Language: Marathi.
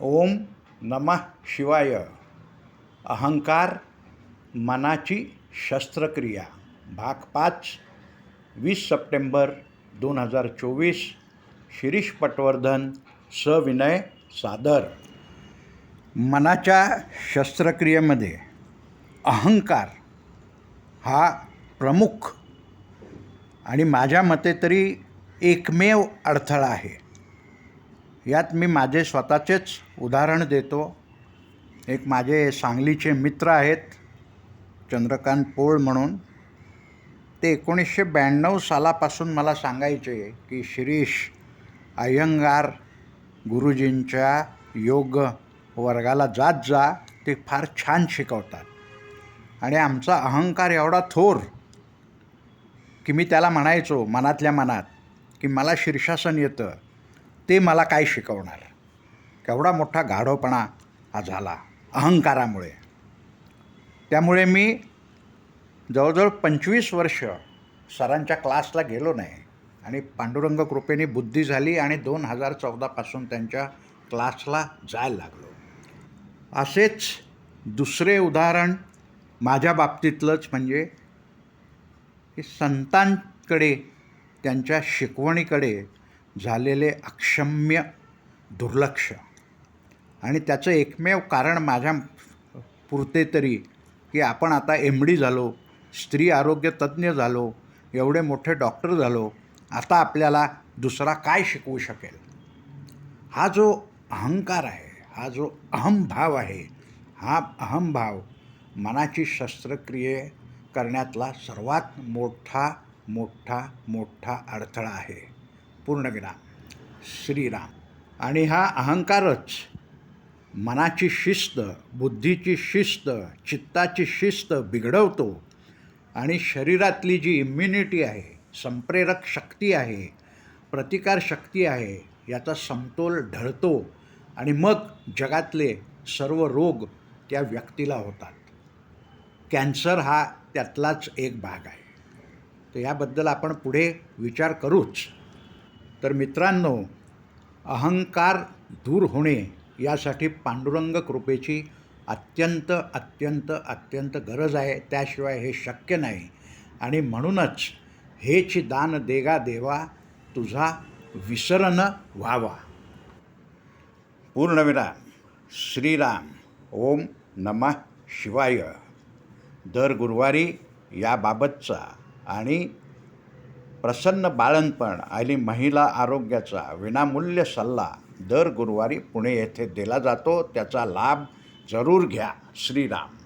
ओम नमः शिवाय. अहंकार मनाची शस्त्रक्रिया. भाग पाच वीस सप्टेंबर दोन हजार चोवीस. शिरीष पटवर्धन सविनय सादर. मनाच्या शस्त्रक्रियेमध्ये अहंकार हा प्रमुख आणि माझ्या मते तरी एकमेव अडथळा आहे. यात मी माझे स्वतःचेच उदाहरण देतो. एक माझे सांगलीचे मित्र आहेत चंद्रकांत पोळ म्हणून. ते एकोणीसशे ब्याण्णव सालापासून मला सांगायचे की शिरीष अय्यंगार गुरुजींच्या योग वर्गाला जात जा ते फार छान शिकवतात. आणि आमचा अहंकार एवढा थोर की मी त्याला म्हणायचो मनातल्या मनात की मला शीर्षासन येतं. ते मला काय शिकवणार? केवढा मोठा गाढवपणा हा झाला अहंकारामुळे. त्यामुळे मी जवळजवळ पंचवीस वर्ष सरांच्या क्लासला गेलो नाही आणि पांडुरंग कृपेने बुद्धी झाली आणि दोन हजार चौदापासून त्यांच्या क्लासला जायला लागलो. असेच दुसरे उदाहरण माझ्या बाबतीतलंच म्हणजे की संतांकडे त्यांच्या शिकवणीकडे झालेले अक्षम्य दुर्लक्ष. आणि त्याचं एकमेव कारण माझ्या पुरते तरी की आपण आता एम डी झालो स्त्री आरोग्य तज्ज्ञ झालो एवढे मोठे डॉक्टर झालो आता आपल्याला दुसरा काय शिकवू शकेल? हा जो अहंकार आहे हा जो अहमभाव आहे हा अहमभाव मनाची शस्त्रक्रिये करण्यातला सर्वात मोठा मोठा मोठा अडथळा आहे. पूर्णविराम श्रीराम. आणि हा अहंकारच मनाची शिस्त बुद्धीची शिस्त चित्ताची शिस्त बिघडवतो. आणि शरीरातली जी इम्युनिटी आहे संप्रेरक शक्ती आहे प्रतिकार शक्ती आहे याचा समतोल ढळतो. आणि मग जगातले सर्व रोग त्या व्यक्तीला होतात. कॅन्सर हा त्यातलाच एक भाग आहे. तर याबद्दल आपण पुढे विचार करूच. तर मित्रांनो अहंकार दूर होणे यासाठी पांडुरंग कृपेची अत्यंत अत्यंत अत्यंत गरज आहे. त्याशिवाय हे शक्य नाही. आणि म्हणूनच हेच दान देगा देवा तुझा विसरण व्हावा. पूर्णविराम. श्रीराम. ओम नमः शिवाय. दर गुरुवारी याबाबतचा आणि प्रसन्न बाळणपण आणि महिला आरोग्याचा विनामूल्य सल्ला. दर गुरुवारी पुणे येथे दिला जातो. त्याचा लाभ जरूर घ्या. श्रीराम.